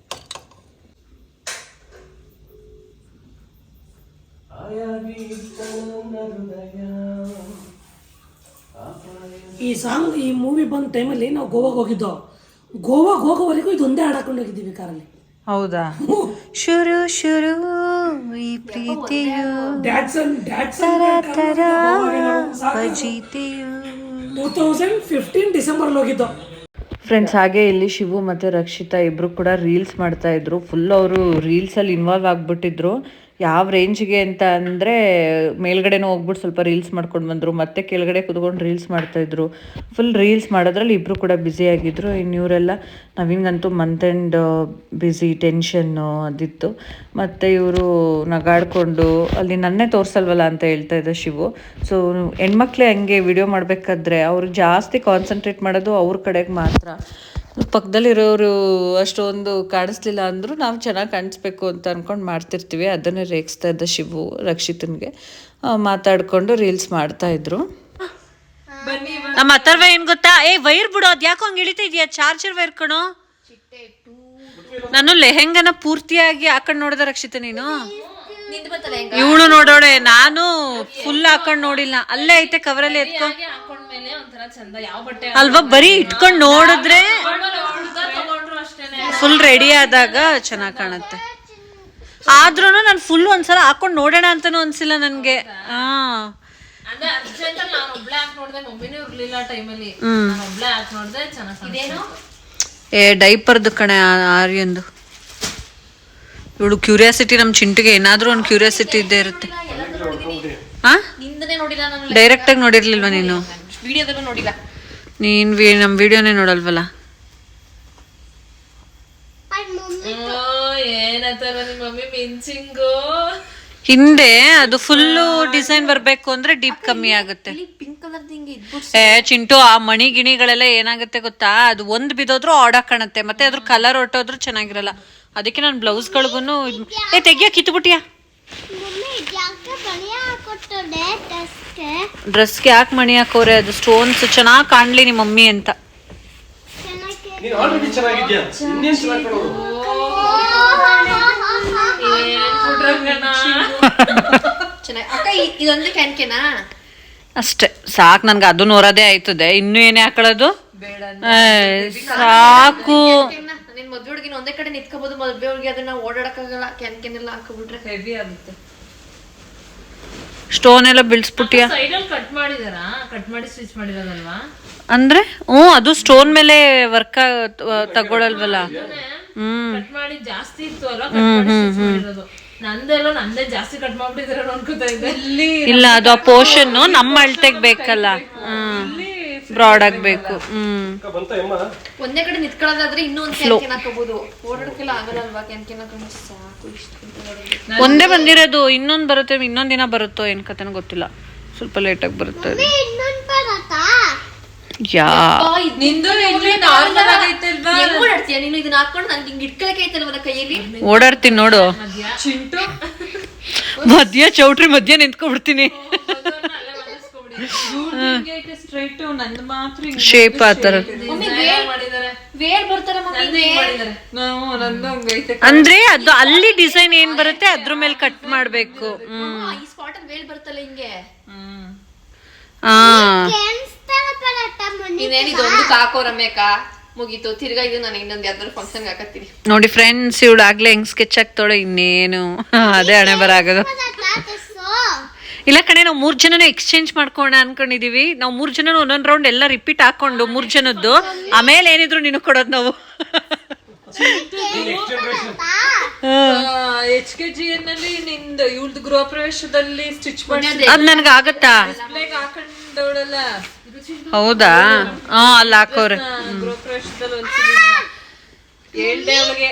ಈ ಸಾಂಗ್ ಈ ಮೂವಿ ಬಂದ ಟೈಮಲ್ಲಿ ನಾವು ಗೋವಾಗೆ ಹೋಗಿದ್ದೋ? ಗೋವಾಗೆ ಹೋಗೋವರೆಗೂ ಇದೊಂದೇ ಹಾಡಾಕೊಂಡು ಹೋಗಿದ್ದೀವಿ ಕಾರಲ್ಲಿ. ಹೌದಾ? ಶುರು ಶುರು ಈ ಪ್ರೀತಿಯು. ಡಿಸೆಂಬರ್ ಅಂಡ್ ಡ್ಯಾಡ್ಸ್ ಭಜಿತೆಯು ಟೂ ತೌಸಂಡ್ ಫಿಫ್ಟೀನ್ ಡಿಸೆಂಬರ್ಲಿ ಹೋಗಿದ್ದೋ. ಫ್ರೆಂಡ್ಸ್ ಹಾಗೆ ಇಲ್ಲಿ ಶಿವು ಮತ್ತು ರಕ್ಷಿತಾ ಇಬ್ಬರು ಕೂಡ ರೀಲ್ಸ್ ಮಾಡ್ತಾ ಇದ್ರು. ಫುಲ್ ಅವರು ರೀಲ್ಸಲ್ಲಿ ಇನ್ವಾಲ್ವ್ ಆಗಿಬಿಟ್ಟಿದ್ರು. ಯಾವ ರೇಂಜ್ಗೆ ಅಂತ ಅಂದರೆ ಮೇಲ್ಗಡೆನೂ ಹೋಗ್ಬಿಟ್ಟು ಸ್ವಲ್ಪ ರೀಲ್ಸ್ ಮಾಡ್ಕೊಂಡು ಬಂದರು, ಮತ್ತೆ ಕೆಳಗಡೆ ಕುತ್ಕೊಂಡು ರೀಲ್ಸ್ ಮಾಡ್ತಾಯಿದ್ರು ಫುಲ್ ರೀಲ್ಸ್ ಮಾಡೋದ್ರಲ್ಲಿ ಇಬ್ಬರು ಕೂಡ ಬ್ಯುಸಿ ಆಗಿದ್ರು. ಇನ್ನು ಇವರೆಲ್ಲ ನವೀನ್ಗಂತೂ ಮಂತ್ ಆ್ಯಂಡ್ ಬ್ಯುಸಿ ಟೆನ್ಷನ್ನು ಅದಿತ್ತು. ಮತ್ತು ಇವರು ನಗಾಡ್ಕೊಂಡು, ಅಲ್ಲಿ ನನ್ನೇ ತೋರಿಸಲ್ವಲ್ಲ ಅಂತ ಹೇಳ್ತಾ ಇದ್ದ ಶಿವು. ಸೊ ಹೆಣ್ಮಕ್ಳೆ ಹಂಗೆ ವಿಡಿಯೋ ಮಾಡಬೇಕಾದ್ರೆ ಅವರು ಜಾಸ್ತಿ ಕಾನ್ಸಂಟ್ರೇಟ್ ಮಾಡೋದು ಅವ್ರ ಕಡೆಗೆ ಮಾತ್ರ. ಪಕ್ಕದಲ್ಲಿರೋರು ಅಷ್ಟೊಂದು ಕಾಣಿಸ್ಲಿಲ್ಲ ಅಂದರೂ ನಾವು ಚೆನ್ನಾಗಿ ಕಾಣಿಸ್ಬೇಕು ಅಂತ ಅಂದ್ಕೊಂಡು ಮಾಡ್ತಿರ್ತೀವಿ. ಅದನ್ನೇ ರೇಗಿಸ್ತಾ ಇದ್ದ ಶಿವು ರಕ್ಷಿತನಿಗೆ. ಮಾತಾಡಿಕೊಂಡು ರೀಲ್ಸ್ ಮಾಡ್ತಾ ಇದ್ರು. ನಮ್ಮ ಅಥರ್ವ ಏನ್ ಗೊತ್ತಾ? ಏ ವೈರ್ ಬಿಡು ಅದ್ ಯಾಕೋ ಹಂಗೆ ಇಳಿತಾ ಇದೆಯಾ? ಚಾರ್ಜರ್ ವೈರ್ ಕಣೋ. ನಾನು ಲೆಹೆಂಗನ ಪೂರ್ತಿಯಾಗಿ ಹಾಕೊಂಡ್ ನೋಡಿದ ರಕ್ಷಿತ ನೀನು. ಇವಳು ನೋಡೋಳೆ ನಾನು ಫುಲ್ ಹಾಕೊಂಡ್ ನೋಡಿಲ್ಲ. ಅಲ್ಲೇ ಐತೆ ಕವರಲ್ಲಿ ಎತ್ಕೊ. ಹಾಕೊಂಡ್ಮೇಲೆ ಒಂಥರ ಚಂದ. ಯಾವ ಬಟ್ಟೆ ಅಲ್ವಾ? ಬರೀ ಇಟ್ಕೊಂಡ್ ನೋಡಿದ್ರೆ ತಗೊಂಡ್ರು ಅಷ್ಟೇನೆ. ಫುಲ್ ರೆಡಿ ಆದಾಗ ಚೆನ್ನಾಗಿ ಕಾಣುತ್ತೆ. ಆದ್ರೂ ನಾನು ಫುಲ್ ಒಂದ್ಸಲ ಹಾಕೊಂಡ್ ನೋಡೋಣ ಅಂತಾನು ಅನ್ಸಿಲ್ಲ ನನ್ಗೆ. ಹಾ ಅಂದ್ರೆ ಅರ್ಜೆಂಟ್ ಅಲ್ಲಿ ನಾನು ಒಬ್ಳೆ ಹಾಕ್ ನೋಡ್ದೆ ಮಮ್ಮಿನೂ ಇರ್ಲಿಲ್ಲ ಟೈಮಲ್ಲಿ ನಾನು ಒಬ್ಳೆ ಹಾಕ್ ನೋಡ್ದೆ ಚೆನ್ನಾಗಿ ಏ ಡೈಪರ್ದು ಕಣೆ ಆರ್ಯಂದು. ಇವಳು ಕ್ಯೂರಿಯಾಸಿಟಿ ನಮ್ಮ ಚಿಂಟಿಗೆ ಏನಾದ್ರೂ ಒಂದು ಕ್ಯೂರಿಯಾಸಿಟಿ ಇದ್ದೇ ಇರುತ್ತೆ. ಹಾ ನೋಡಿಲ್ಲ ನಾನು ಡೈರೆಕ್ಟ್ ಆಗಿ ನೋಡಿರ್ಲಿಲ್ವಾ ನೀನು? ವಿಡಿಯೋದಲ್ಲೂ ನೋಡಿಲ್ಲ. ನೀನ್ ವಿ- ನಮ್ ವಿಡಿಯೋನೇ ನೋಡಲ್ವಲ್ಲ? ಏನತ್ತಾರ ನಿಮ್ಮ ಮಮ್ಮಿ? ಮಿಂಚಿಂಗು. ಹಿಂದೆ ಅದು ಫುಲ್ಲು ಡಿಸೈನ್ ಬರ್ಬೇಕು ಅಂದ್ರೆ ಡೀಪ್ ಕಮ್ಮಿ ಆಗುತ್ತೆ. ಪಿಂಕ್ ಕಲರ್ ಹಿಂಗೆ ಇದ್ಬಿಟ್ಟು ಏ ಚಿಂಟು ಆ ಮಣಿ ಗಿಣಿಗಳೆಲ್ಲ ಏನಾಗುತ್ತೆ ಗೊತ್ತಾ? ಅದು ಒಂದ್ ಬಿದ್ದೋದ್ರು ಆಡಾಕ್ ಕಾಣುತ್ತೆ. ಮತ್ತೆ ಅದ್ರ ಕಲರ್ ಹೊಟ್ಟೋದ್ರು ಚೆನ್ನಾಗಿರಲ್ಲ. ಅದಕ್ಕೆ ನಾನು ಬ್ಲೌಸ್ಗಳಿಗೂ ಏ ತೆಗಿಯೋ ಕಿತ್ಬಿಟ್ಟಿಯಾ ಡ್ರೆಸ್ಗೆ ಯಾಕೆ ಮಣಿ ಹಾಕೋರೆ? ಅದು ಸ್ಟೋನ್ಸ್ ಚೆನ್ನಾಗಿ ಕಾಣ್ಲಿ ನಿಮ್ಮ ಮಮ್ಮಿ ಅಂತ. ಅಷ್ಟೇ. ಸಾಕು ನನ್ಗೆ ಅದು ನೋರೋದೇ ಆಯ್ತದೆ. ಇನ್ನು ಏನೇ ಹಾಕೊಳ್ಳೋದು ಸಾಕು. ನಿನ್ ಮದ್ವೆ ಹುಡುಗಿನ ಒಂದೇ ಕಡೆ ನಿಂತ್ಕೋಬಹುದು ಮದ್ವೆ ಹುಡುಗಿ ಅದನ್ನ ಓಡಾಡಕ್ಕಾಗಲ್ಲ ಕ್ಯಾನ್ಕೆನ್ ಎಲ್ಲ ಹಾಕೋಬಿಟ್ರೆ. ಹೆವಿ ಆಗುತ್ತೆ. ಸ್ಟೋನ್ ಎಲ್ಲ ಬಿಡಿಸ್ಬಿಟ್ಟಿಯಾ ಸೈಡ್ ಅಲ್ಲಿ ಕಟ್ ಮಾಡಿದಾರಾ? ಕಟ್ ಮಾಡಿ ಸ್ಟಿಚ್ ಮಾಡಿರೋದಲ್ವಾ? ಅಂದ್ರೆ? ಹ್ಞೂ ಅದು ಸ್ಟೋನ್ ಮೇಲೆ ವರ್ಕ್ ತಗೊಳಲ್ವಲ್ಲ? ಹ್ಮ್. ಕಟ್ ಮಾಡಿ ಜಾಸ್ತಿ ಇತ್ತು ಅಲ್ವಾ? ಕಟ್ ಮಾಡಿ ಸ್ಟಿಚ್ ಮಾಡಿರೋದು. ನಂದೆಲ್ಲ ನಂದೇ ಜಾಸ್ತಿ ಕಟ್ ಮಾಡ್ಬಿಟ್ಟಿದಾರೆ ಅನ್ಕೋತಾ ಇದ್ದೆ. ಇಲ್ಲ ಅದು ಆ ಪೋರ್ಷನ್ ನಮ್ಮ ಅಳ್ತೆಗ್ ಬೇಕಲ್ಲ. ಹ್ಮ್ ಬ್ರಾಡ್ ಆಗ್ಬೇಕು. ಹ್ಮ್. ಒಂದೇ ಕಡೆ ನಿತ್ಕೊಳ್ಳೋದಾದ್ರೆ ಇನ್ನೊಂದ್ ಕ್ಯಾನ್ಕೆನ್ ಹಾಕೋಬಹುದು ಓಡಾಡಕ್ಕೆಲ್ಲ ಆಗಲ್ಲಲ್ವಾ ಸಾಕು ಇಷ್ಟು ಒಂದೇ ಬಂದಿರೋದು ಇನ್ನೊಂದ್ ಬರುತ್ತೆ ಇನ್ನೊಂದ್ ದಿನ ಬರುತ್ತೋ ಏನ್ ಕತೆನೋ ಗೊತ್ತಿಲ್ಲ. ಸ್ವಲ್ಪ ಲೇಟಾಗಿ ಬರುತ್ತೆ ಇನ್ನೊಂದು ಬರತ್ತಾ? ಯಾ. ನಿಂದು ಇಲ್ಲಿ ನಾರ್ಮಲ್ ಆಗೈತೆ ಅಲ್ವಾ? ಹೆಂಗ್ ಓಡಾಡ್ತೀಯ? ನೀನು ಇದನ್ನ ಹಾಕೊಂಡು ಹಿಂಗ್ ಇಟ್ಕೊಳಕ್ಕೆ ಐತಲ್ವ ಕೈಯಲ್ಲಿ? ಓಡಾಡ್ತೀನಿ ನೋಡು. ಚಿಂಟು? ಮಧ್ಯ ಚೌಟ್ರಿ ಮಧ್ಯ ನಿಂತ್ಕೊಬಿಡ್ತೀನಿ ಸ್ಟ್ರೈಟ್ ನಂದು ಮಾತ್ರ ಶೇಪ್ ಆ ಬರ್ತಾರೆ ಅಂದ್ರೆ ಅದು ಅಲ್ಲಿ ಡಿಸೈನ್ ಏನ್ ಬರುತ್ತೆ ಅದ್ರ ಮೇಲೆ ಕಟ್ ಮಾಡ್ಬೇಕು. ಹ್ಮ್. ಈ ಸ್ಪಾಟ್ ಅಲ್ಲಿ ವೇಲ್ ಬರ್ತಲ್ಲ ಹಿಂಗೆ. ಆ. ಕಾಕೋ ರಮ್ಯಕ ಮುಗೀತು. ತಿರ್ಗಾ ಇದು ನಾನು ಇನ್ನೊಂದು ಯಾವ್ದಾದ್ರು ಫಂಕ್ಷನ್ ಹಾಕತ್ತೀನಿ ನೋಡಿ ಫ್ರೆಂಡ್ಸ್ ಇವಳು ಆಗ್ಲೇ ಹೆಂಗ್ ಸ್ಕೆಚ್ ಆಗ್ತಾಳೆ ಇನ್ನೇನು. ಅದೇ ಹಣೆ ಬರ ಆಗೋದು ಇಲ್ಲ ಕಣೆ ನಾವು ಮೂರ್ ಜನನ ಎಕ್ಸ್ಚೇಂಜ್ ಮಾಡ್ಕೋಣ ಅನ್ಕೊಂಡಿದೀವಿ. ನಾವು ಮೂರ್ ಜನ ಒಂದೊಂದ್ ರೌಂಡ್ ಎಲ್ಲ ರಿಪೀಟ್ ಹಾಕೊಂಡು ಮೂರ್ ಜನದ್ದು. ಆಮೇಲೆ ಏನಿದ್ರು ನಿನಗೆ ಕೊಡೋದು ನಾವು. ಎಚ್ ಕೆ ಜಿ ನಲ್ಲಿ ನಿಂದು ಇವಳ್ದು ಗೃಹ ಪ್ರವೇಶದಲ್ಲಿ ಸ್ಟಿಚ್ ಮಾಡಿ ಅದು ನನಗೆ ಆಗತ್ತಾ? ಹಾಕೊಂಡವಳಲ್ಲ. ಹೌದಾ? ಹಾ ಅಲ್ಲಿ ಹಾಕೋರೆ. ಗೃಹ ಪ್ರವೇಶದಲ್ಲಿ ಹೊಲ್ಸಿದ್ದೀನಿ ಹೇಳ್ದೆ ಅವಳಿಗೆ.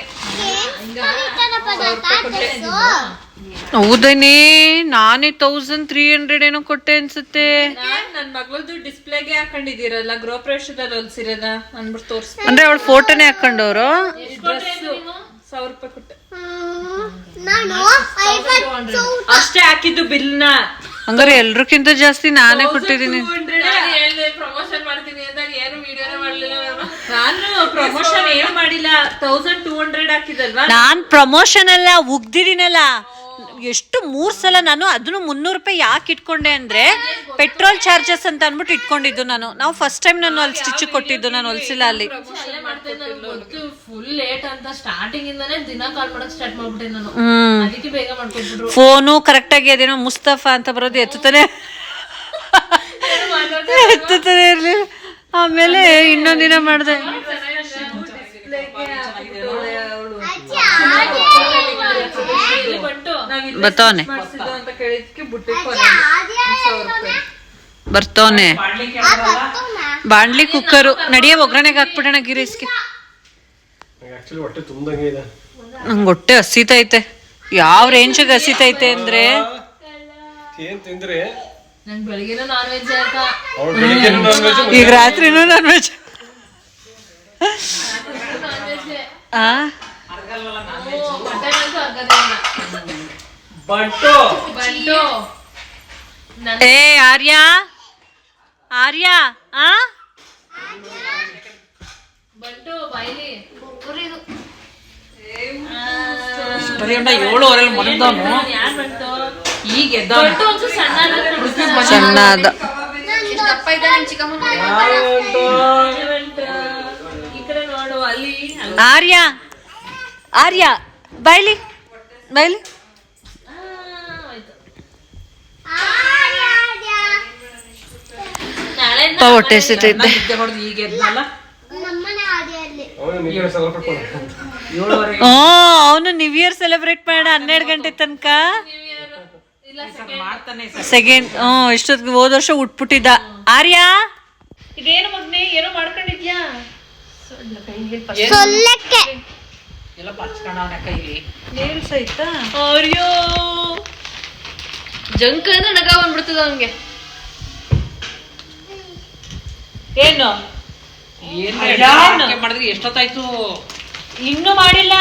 ಹೌದನೇ ನಾನೇ ತೌಸಂಡ್ ತ್ರೀ ಹಂಡ್ರೆಡ್ ಏನೋ ಕೊಟ್ಟೆ ಅನ್ಸುತ್ತೆ. ನಾನ್ ಮಗಳದು ಡಿಸ್ಪ್ಲೇಗೆ ಹಾಕೊಂಡಿದ್ದೀರಲ್ಲ ಗೃಹ ಪ್ರವೇಶದಲ್ಲಿ ಹೊಲ್ಸಿರೋದ ಅನ್ಬಿಟ್ಟು ತೋರ್ಸ್ ಅಂದ್ರೆ ಅವಳು ಫೋಟೋನೇ ಹಾಕೊಂಡವ್ರು ಸಾವಿರ ರೂಪಾಯಿ ಕೊಟ್ಟೆ. ಅಷ್ಟೇ ಹಾಕಿದ್ದು ಬಿಲ್ನ. ಹಂಗಾರೆ ಎಲ್ರಕ್ಕಿಂತ ಜಾಸ್ತಿ ನಾನೇ ಕೊಟ್ಟಿದ್ದೀನಿ. ಪ್ರಮೋಷನ್ ಮಾಡ್ತೀನಿ ಅಂದಾಗ ಏನು ವಿಡಿಯೋನೇ ಮಾಡ್ಲಿಲ್ಲ ನಾನು. ಪ್ರಮೋಷನ್ ಏನು ಮಾಡಿಲ್ಲ ತೌಸಂಡ್ ಟೂ ಹಂಡ್ರೆಡ್ ಹಾಕಿದಲ್ವಾ ನಾನ್ ಪ್ರಮೋಷನ್ ಅಲ್ಲ ಉಗ್ದಿದ್ದೀನಲ್ಲ. ಎಷ್ಟು ಮೂರ್ ಸಲ ನಾನು ಅದನ್ನು ಮುನ್ನೂರು ರೂಪಾಯಿ ಯಾಕೆ ಇಟ್ಕೊಂಡೆ ಅಂದ್ರೆ ಪೆಟ್ರೋಲ್ ಚಾರ್ಜಸ್ ಅಂತ ಅನ್ಬಿಟ್ಟು ಇಟ್ಕೊಂಡಿದ್ದು ನಾನು. ನಾವು ಫಸ್ಟ್ ಟೈಮ್ ನಾನು ಅಲ್ಲಿ ಸ್ಟಿಚ್ ಕೊಟ್ಟಿದ್ದು ನಾನು ಹೊಲ್ಸಿಲ್ಲ ಅಲ್ಲಿ. ಫುಲ್ ಲೇಟ್ ಅಂತ ಫೋನು ಕರೆಕ್ಟ್ ಆಗಿ ಅದೇನೋ ಮುಸ್ತಫಾ ಅಂತ ಬರೋದು ಎತ್ತುತ್ತಾನೆ ಎತ್ತುತ್ತಾನೆ ಇರ್ಲಿ. ಆಮೇಲೆ ಇನ್ನೊಂದಿನ ಮಾಡಿದೆ. ಬರ್ತವನೆ. ಬರ್ತಾನೆ ಬಾಂಡ್ಲಿ ಬರ್ತವನೆ. ಬಾಣ್ಲಿ ಕುಕ್ಕರು ನಡಿಯ ಒಗ್ಗರಣೆಗೆ ಹಾಕ್ಬಿಡೋಣ ಗಿರೀಸ್ಗೆ ನಂಗೆ ಹೊಟ್ಟೆ ಹಸಿತೈತೆ. ಯಾವ ರೇಂಜಿಗೆ ಹಸಿತೈತೆ ಅಂದ್ರೆ? ಏನ್ ತಿಂದ್ರೆ? ಈಗ ರಾತ್ರಿನೂ ನಾನ್ ವೆಜ್ ಆ ಮಟನ್ ಅಂತೂ ಹಾಕೋದೇ ಇಲ್ಲ ಬಂಟು. ಬಂಟು. ಏ ಆರ್ಯ? ಆರ್ಯ ಆ? ಬಂಟು ಬಾಯ್ಲಿ. ಈಗ ಸಣ್ಣ ಅದ ದಪ್ಪ ಚಿಕ್ಕಮ್ಮನ ಅಲ್ಲಿ ಅಲ್ಲಿ. ಆರ್ಯ ಆರ್ಯ ಬೈಲಿ ಬಾಯ್ಲಿ ನಾಳೆ ಅಪ್ಪ ಹೊಟ್ಟೆ ಈಗ ಅವನು ನ್ಯೂ ಇಯರ್ ಸೆಲೆಬ್ರೇಟ್ ಮಾಡ ಹನ್ನೆರಡು ಗಂಟೆ ತನಕ. ಮಾಡ್ತಾನೆ ಸೆಕೆಂಡ್ ಹ್ಮ್ ಇಷ್ಟೊತ್ತಿಗೆ ಹೋದ ವರ್ಷ ಉಟ್ಬಿಟ್ಟಿದ್ದ. ಆರ್ಯ? ಇದೇನು ಮಗ್ನೆ ಏನೋ ಮಾಡ್ಕೊಂಡಿದ್ಯಾ? ಸೊಲ್ಲಕ್ಕೆ. ಎಲ್ಲ ಪಚ್ಕೊಂಡವನ ಕೈಲಿ. ನೇಲ್ಸ್ ಆಯ್ತಾ ಅಯ್ಯೋ ಜಂಕ ಅಂದ್ರೆ ನಗ ಬಂದ್ಬಿಡ್ತದ ಅವ್ನಿಗೆ. ಏನು? ಮಾಡಿದ್ರೆ? ಎಷ್ಟೊತ್ತಾಯ್ತು? ಇನ್ನು ಮಾಡಿಲ್ಲ.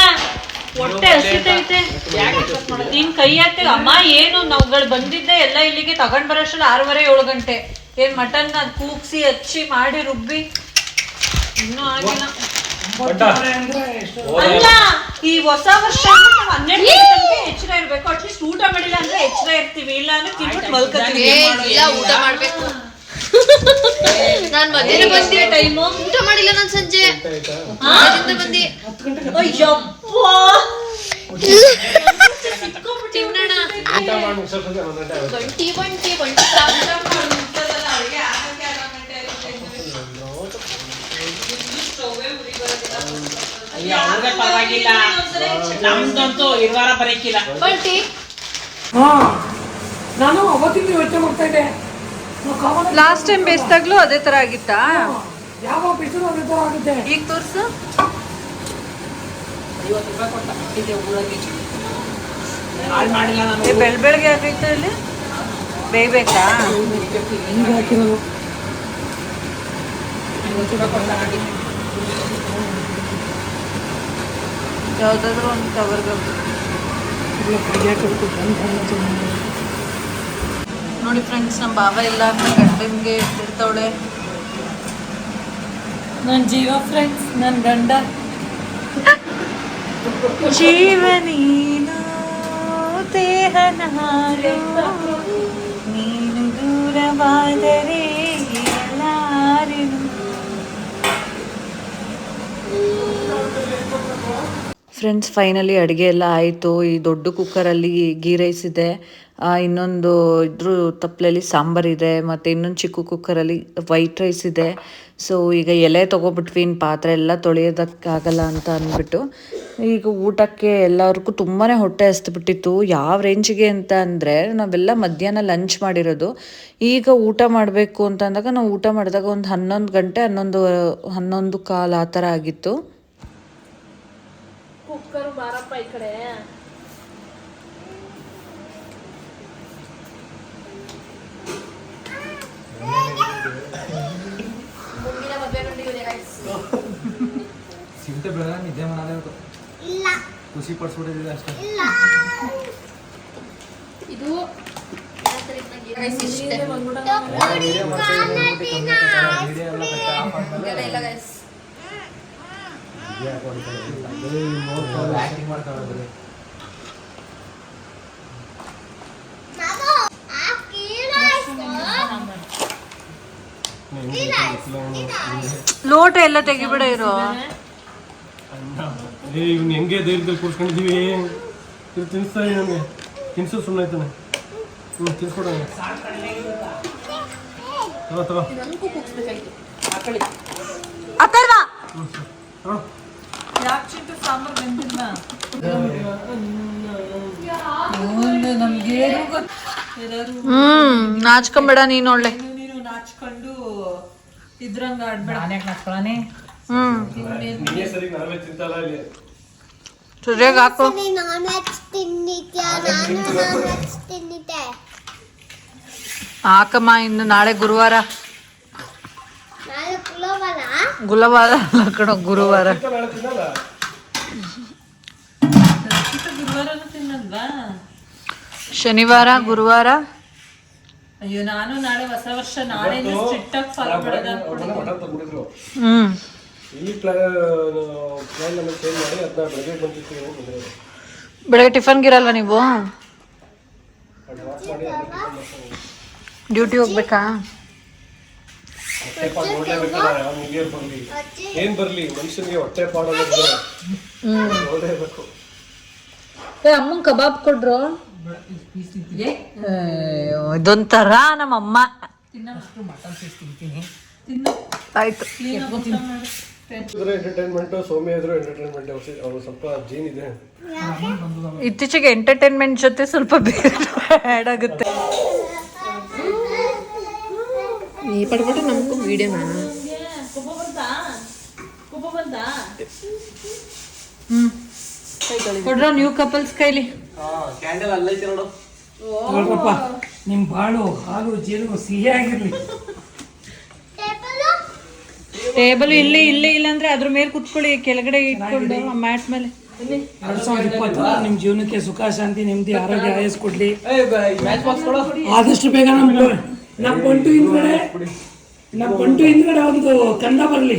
ಹೊಟ್ಟೆ ಹಸಿತೈತೆ ನಿನ್ ಕೈ ಹಾಕ್ತೇವೆ ಅಮ್ಮ ಏನು? ನಾವುಗಳು ಬಂದಿದ್ದೆ. ಎಲ್ಲ ಇಲ್ಲಿಗೆ ತಗೊಂಡ್ ಬರೋಷ್ಟಲ್ಲ ಆರೂವರೆ ಏಳು ಗಂಟೆ. ಏನ್ ಮಟನ್ ಅದ್ ಕೂಗ್ಸಿ ಹಚ್ಚಿ ಮಾಡಿ ರುಬ್ಬಿ. ಇನ್ನೂ ಆಗಿಲ್ಲ. ಅಲ್ಲ ಈ ಹೊಸ ವರ್ಷ ಹನ್ನೆರಡು ಎಚ್ಚರ ಇರ್ಬೇಕು. ಅಟ್ಲೀಸ್ಟ್ ಊಟ ಮಾಡಿಲ್ಲ ಅಂದ್ರೆ ಎಚ್ಚರ ಇರ್ತೀವಿ. ಇಲ್ಲ ಅಂದ್ರೆ ತಿನ್ಬಿಟ್ಟು ಮಲ್ಕತ್ತೀವಿ ಊಟ ಮಾಡ್ಬೇಕು. ನಾನ್ ಮಧ್ಯಾಹ್ನ ಬಂದೆ ಟೈಮು ಊಟ ಮಾಡಿಲ್ಲ ನಾನು ಸಂಜೆ. ಬಂದಿ. ತಿನ್ನೋಣ. ಬಂಟಿ ಬಂಟಿ ಅವ್ರಿಗೆ ಪರವಾಗಿಲ್ಲ. ನಮ್ದಂತೂ ಇರ್ವಾರ ಬರಕ್ಕಿಲ್ಲ ಬಂಟಿ ಹಾ ನಾನು ಅವತ್ತಿಂದ ಯೋಚನೆ ಮಾಡ್ತಾ ಇದ್ದೆ. ಲಾಸ್ಟ್ ಟೈಮ್ ಬೇಸ್ದಾಗ್ಲೂ ಅದೇ ತರ ಆಗಿತ್ತಾ? ಯಾವ ಬಿಸಿಲು ಅದೇ ತರ ಆಗುತ್ತೆ? ಈಗ ತೋರ್ಸು. ಬೆಳ್ಬೆಳಗ್ಗೆ ಬೆಳ್ ಬೆಳಗ್ಗೆ ಆಗೈತೆ ಇಲ್ಲಿ? ಬೇಯ್ಬೇಕಾ? ಹಿಂಗೆ ಹಾಕಿರೋದು ಯಾವ್ದಾದ್ರು ಒಂದು ಕವರ್ಗೆ ನೋಡಿ ಫ್ರೆಂಡ್ಸ್ ನಮ್ಮ ಬಾವ ಎಲ್ಲ ಗಂಡನಿಗೆ ಇಟ್ಟಿರ್ತಾವಳೆ ನನ್ನ ಜೀವ ಫ್ರೆಂಡ್ಸ್ ನನ್ನ ಗಂಡ. ಜೀವ ನೀನು ದೇಹ ನಾನು ನೀನು ದೂರವಾದರೆ ಎಲ್ಲಾರೆನು ಫ್ರೆಂಡ್ಸ್ ಫೈನಲಿ ಅಡುಗೆ ಎಲ್ಲ ಆಯಿತು. ಈ ದೊಡ್ಡ ಕುಕ್ಕರಲ್ಲಿ ಗೀ ರೈಸ್ ಇದೆ. ಇನ್ನೊಂದು ಇದ್ರ ತಪ್ಪಲಲ್ಲಿ ಸಾಂಬಾರಿದೆ ಮತ್ತು ಇನ್ನೊಂದು ಚಿಕ್ಕ ಕುಕ್ಕರಲ್ಲಿ ವೈಟ್ ರೈಸ್ ಇದೆ. ಸೊ ಈಗ ಎಲೆ ತೊಗೊಬಿಟ್ವಿ ಇನ್ನು ಪಾತ್ರೆ, ಎಲ್ಲ ತೊಳೆಯೋದಕ್ಕಾಗಲ್ಲ ಅಂತ ಅಂದ್ಬಿಟ್ಟು, ಈಗ ಊಟಕ್ಕೆ ಎಲ್ಲರಿಗೂ ತುಂಬಾ ಹೊಟ್ಟೆ ಹಸ್ದುಬಿಟ್ಟಿತ್ತು ಯಾವ ರೇಂಜಿಗೆ ಅಂತ ಅಂದರೆ, ನಾವೆಲ್ಲ ಮಧ್ಯಾಹ್ನ ಲಂಚ್ ಮಾಡಿರೋದು. ಈಗ ಊಟ ಮಾಡಬೇಕು ಅಂತ ಅಂದಾಗ ನಾವು ಊಟ ಮಾಡಿದಾಗ ಒಂದು ಹನ್ನೊಂದು ಗಂಟೆ, ಹನ್ನೊಂದು ಹನ್ನೊಂದು ಕಾಲು ಆ ಥರ ಆಗಿತ್ತು. ಕುಕ್ಕರ್ ಬಾರಪ್ಪ ಈ ಸಿಗುತ್ತೆ ಬೆಳಗ್ಗೆ ನಿದ್ದೆ ಮಾಡೋದೇ ಇಲ್ಲ ಖುಷಿ ಪಡಿಸ್ಬಿಟ್ಟಿದ್ದೀವಿ ಅಷ್ಟೇ ಇಲ್ಲ ಇದು ಲೋಟ ಎಲ್ಲ ತೆಗಿಬಿಡ ಇರೋ ಏ ಇವ್ನು ಹೆಂಗೆ ಧೈರ್ಯದಲ್ಲಿ ಕೂರ್ಸ್ಕೊಂಡಿದ್ದೀವಿ ಇದು ತಿನ್ಸ್ತಾ ಇದೀನಿ ನನಗೆ ತಿನ್ಸು ಸುಮ್ಮನೆ ಆಯ್ತಾನೆ ಹ್ಞೂ ತಿನ್ಸ್ಕೊಡ ತಗೋ ತಗೋ. ಹ್ಮ್ ನಾಚ್ಕೊಂಬೇಡ ನೀನು ಒಳ್ಳೆ. ನೀನು ನಾಚ್ಕೊಂಡು ಇದ್ರಂಗ ಆಡ್ಬೇಡ. ನಾನೇ ಇಲ್ಲಿ ಸರಿಯಾಗಿ ಹಾಕು. ನೀನು ನಾನ್ ವೆಜ್ ನಾನು ನಾನ್ ವೆಜ್ ತಿಂದಿದ್ದೆ ಹಾಕಮ್ಮ ಇನ್ನು ನಾಳೆ ಗುರುವಾರ. ನಾಳೆ ಪುಲೋವಲ್ಲ ಗುಲವಾರ ಅಲ್ಲ ಕಣೋ ಗುರುವಾರ. ಗುರುವಾರನೂ ತಿನ್ನಲ್ವಾ ಶನಿವಾರ ಗುರುವಾರ? ಅಯ್ಯೋ ನಾನು ನಾಳೆ ಹೊಸ ವರ್ಷ ನಾಳೆ ಸ್ಟ್ರಿಕ್ಟ್ ಆಗಿ ಫಾಲೋ ಮಾಡೋದ ಅವ್ರನ್ನ ಹ್ಮ್. ಇಲ್ಲಿ ಪ್ಲಾನ್ ಪ್ಲಾನ್ ನಮಗೆ ಚೇಂಜ್ ಮಾಡಿ ಅದನ್ನ ಬೆಳಗ್ಗೆ ಬಂದಿರ್ತೀವಿ ಬೆಳಗ್ಗೆ ಬಂದಿರೋದು ಬೆಳಗ್ಗೆ ಟಿಫನ್ಗಿರಲ್ವಾ ನೀವು? ಮಾಡಿ ಅದನ್ನ ಡ್ಯೂಟಿ ಹೋಗ್ಬೇಕಾ. ಹೊಟ್ಟೆ ಪಾಡು ನೋಡ್ಲೇಬೇಕಲ್ಲ ಯಾವ ನ್ಯೂ ಇಯರ್ ಬರಲಿ. ಏನ್ ಬರಲಿ? ಮನುಷ್ಯನಿಗೆ ಹೊಟ್ಟೆ ಪಾಡು ಅನ್ನೋದು ನೋಡಲೇಬೇಕು ಏ ಅಮ್ಮಂಗ್ ಕಬಾಬ್ ಕೊಡ್ರು? ಅಯ್ಯೋ, ಇದೊಂಥರ ನಮ್ಮಮ್ಮ. ಆಯ್ತು. ಇದ್ರೆ ಎಂಟರ್ಟೈನ್ಮೆಂಟ್ ಸೌಮ್ಯ ಇದ್ರು ಎಂಟರ್ಟೈನ್ಮೆಂಟ್ ಅವ್ರು ಸ್ವಲ್ಪ ಜೀನ್ ಇದೆ. ಇತ್ತೀಚೆಗೆ ಎಂಟರ್ಟೈನ್ಮೆಂಟ್ ಜೊತೆ ಸ್ವಲ್ಪ ಬೇರೆ ಆ್ಯಡ್ ಆಗುತ್ತೆ. ಈ ಪಡ್ಬಿಟ್ಟು ನಮಗೂ ವಿಡಿಯೋನಾ ಕೊಡ್ರೋ ನ್ಯೂ ಕಪಲ್ಸ್ ಕೈಲಿ. ಕ್ಯಾಂಡಲ್ ಅಲ್ಲೈತೆ ನೋಡು. ನಿಮ್ ಬಾಳು ಹಾಲು ಜೇನು ಸಿಹಿಯಾಗಿರ್ಲಿ. ಟೇಬಲ್ ಇಲ್ಲಿ ಇಲ್ಲಿ ಇಲ್ಲ ಅಂದ್ರೆ ಅದ್ರ ಮೇಲೆ ಕುತ್ಕೊಳ್ಳಿ ಕೆಳಗಡೆ ಇಟ್ಕೊಂಡು ಮ್ಯಾಟ್ ಮೇಲೆ. ಎರಡ್ ಸಾವಿರದ ಇಪ್ಪತ್ತು ನಿಮ್ ಜೀವನಕ್ಕೆ ಸುಖ ಶಾಂತಿ ನೆಮ್ಮದಿ ಆರೋಗ್ಯ ಆಯಸ್ ಕೊಡ್ಲಿ. ಆದಷ್ಟು ಬೇಗ ನಮ್ ನಮ್ ಬಂಟು ಹಿಂದ್ಗಡೆ ನಮ್ ಬಂಟು ಹಿಂದ್ಗಡೆ ಒಂದು ಕಂದ ಬರ್ಲಿ.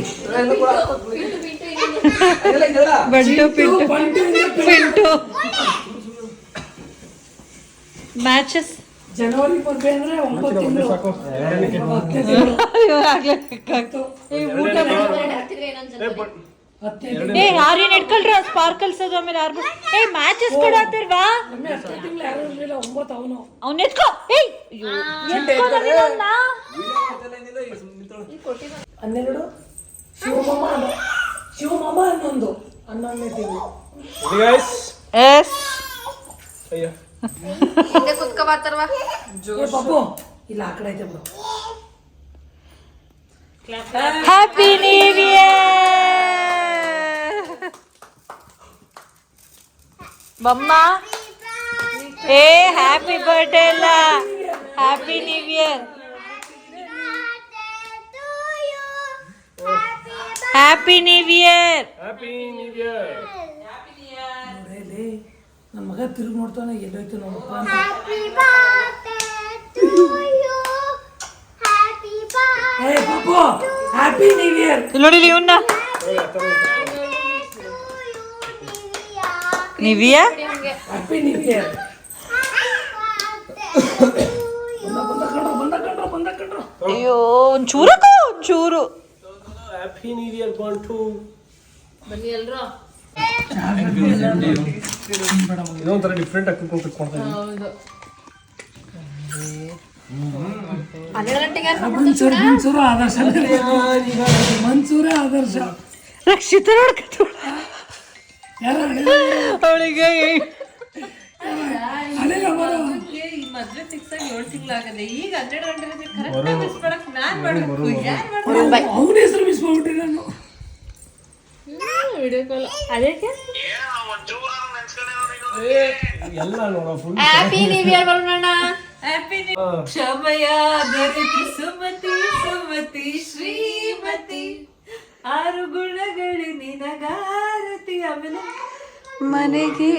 ಬಂಟು ಪಿಂಟು. ಬಂಟು ಹಿಂದ್ಗಡೆ ಪಿಂಟು. ಮ್ಯಾಚಸ್ ಜನವರಿ ಬರ್ಬೇ ಅಂದ್ರೆ ಒಂಬತ್ತು ತಿಂಗಳು. ಹತ್ತನೇ ತಿಂಗಳು. ಹತ್ತನೇ ತಿಂಗಳು. ಏ ಯಾರೇನ್ ಇಟ್ಕೊಳ್ರ ಸ್ಪಾರ್ಕಲ್ಸ್ ಅದು ಆಮೇಲೆ ಆರ್ಬಿಟ್ ಏ ಮ್ಯಾಚಸ್ ಕೊಡತ್ತಿಲ್ವಾ ಒಮ್ಮೆ ಹತ್ತನೇ ತಿಂಗಳು ಯಾರು ಇರ್ಲಿಲ್ಲ ಒಂಬತ್ತು ಅವನು. ಅವ್ನ ಎತ್ಕೋ! ಏಯ್! ಎತ್ಕೋದಲ್ಲಿ ಅವ್ನ. ಹನ್ನೆರಡು ಶಿವಮೊಮ್ಮ ಅನ್ನೋ ಶಿವಮೊಮ್ಮ ಅನ್ನೊಂದು ಹನ್ನೊಂದನೇ ತಿಂಗಳು. ಎಸ್ ಅಯ್ಯ ಹಿಂದೆ ಕುತ್ಕೋಬಾರ್ತಾರವಾ ಏ ಬಾಬು ಇಲ್ಲ ಆ ಕಡೆ ಐತೆ ಬಿಡು ಹ್ಯಾಪಿ ನ್ಯೂ ಇಯರ್ ಬಮ್ಮ ಏ ಹ್ಯಾಪಿ ಬರ್ಡೇ ಅಲ್ಲ happy new year happy new year happy new year ನೋಡೇಲಿ ನನ್ನ ಮಗ ತಿರುಗಿ ನೋಡ್ತಾನೆ ಎಲ್ಲೋಯ್ತು to ಏ ಪಾಪು ಹ್ಯಾಪಿ ನ್ಯೂ ಇಯರ್ ನೋಡಿ ಇವನ್ನ ನೀವಿಯಾ? ಹ್ಯಾಪಿ ನ್ಯೂ ಇಯರ್ ಅಯ್ಯೋ ಒಂಚೂರಕ್ಕ ಒಂಚೂರು. ಹ್ಯಾಪಿ ನ್ಯೂ ಇಯರ್ ಬಂಟು. ಬನ್ನಿ ಎಲ್ರು. ಇದೊಂಥರ ಡಿಫ್ರೆಂಟ್ ಆಗಿ ಕುತ್ಕೊಂಡು ಕುತ್ಕೊಳ್ತಾ ಹೌದು. ಹನ್ನೆರಡು ಗಂಟೆಗೆ ಮನ್ಸೂರ್ ಮನ್ಸೂರ ಆದರ್ಶ. ಮನ್ಸೂರ ಆದರ್ಶ. ರಕ್ಷಿತ ಅವಳಿಗೆ ಮದ್ವೆ ಫಿಕ್ಸ್ ಆಗಿ ಏಳು ತಿಂಗಳಾಗದೆ ಈಗ ಹನ್ನೆರಡು ಗಂಟೆ ಕರೆಕ್ಟ್ ಮಿಸ್ ಮಾಡಕ್ ನಾನ್? ಅವನ ಹೆಸರು ಮಿಸ್ ಮಾಡ್ಬಿಟ್ಟೆ ನಾನು. ವಿಡಿಯೋ ಕಾಲ್ ಅದಕ್ಕೆ ಎಲ್ಲ ನೋಡೋ ಫುಲ್ ಹ್ಯಾಪಿ ನ್ಯೂ ಇಯರ್ ಬರೋಣ ಹ್ಯಾಪಿ ಕ್ಷಮಯ ಧರಿತ್ರಿ ಸುಮತಿ ಸುಮತಿ ಶ್ರೀಮತಿ. ಆರು ಗುಣಗಳು ನಿನಗಾರತಿ ಆಮೇಲೆ ಮನೆಗೆ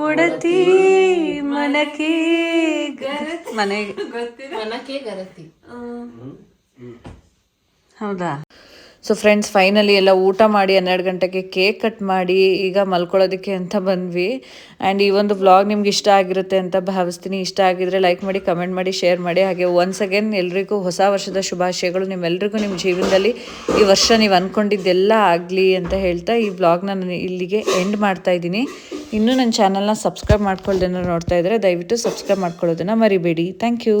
ಒಡತಿ ಮನಕ್ಕೆ ಗರತಿ. ಮನೆಗೆ ಗೊತ್ತಿಲ್ಲ? ಮನಕ್ಕೆ ಗರತಿ. ಹೌದಾ? ಸೊ ಫ್ರೆಂಡ್ಸ್ ಫೈನಲಿ ಎಲ್ಲ ಊಟ ಮಾಡಿ ಹನ್ನೆರಡು ಗಂಟೆಗೆ ಕೇಕ್ ಕಟ್ ಮಾಡಿ ಈಗ ಮಲ್ಕೊಳ್ಳೋದಕ್ಕೆ ಅಂತ ಬಂದ್ವಿ. ಆ್ಯಂಡ್ ಈ ಒಂದು ವ್ಲಾಗ್ ನಿಮ್ಗೆ ಇಷ್ಟ ಆಗಿರುತ್ತೆ ಅಂತ ಭಾವಿಸ್ತೀನಿ. ಇಷ್ಟ ಆಗಿದ್ರೆ ಲೈಕ್ ಮಾಡಿ ಕಮೆಂಟ್ ಮಾಡಿ ಶೇರ್ ಮಾಡಿ. ಹಾಗೆ ಒನ್ಸ್ ಅಗೇನ್ ಎಲ್ರಿಗೂ ಹೊಸ ವರ್ಷದ ಶುಭಾಶಯಗಳು. ನಿಮ್ಮೆಲ್ರಿಗೂ ನಿಮ್ಮ ಜೀವನದಲ್ಲಿ ಈ ವರ್ಷ ನೀವು ಅಂದ್ಕೊಂಡಿದ್ದೆಲ್ಲ ಆಗಲಿ ಅಂತ ಹೇಳ್ತಾ ಈ ವ್ಲಾಗ್ನ ನಾನು ಇಲ್ಲಿಗೆ ಎಂಡ್ ಮಾಡ್ತಾ ಇದ್ದೀನಿ. ಇನ್ನೂ ನನ್ನ ಚಾನಲ್ನ ಸಬ್ಸ್ಕ್ರೈಬ್ ಮಾಡ್ಕೊಳ್ದೇನೋ ನೋಡ್ತಾ ಇದ್ದರೆ ದಯವಿಟ್ಟು ಸಬ್ಸ್ಕ್ರೈಬ್ ಮಾಡ್ಕೊಳ್ಳೋದನ್ನು ಮರಿಬೇಡಿ. Thank you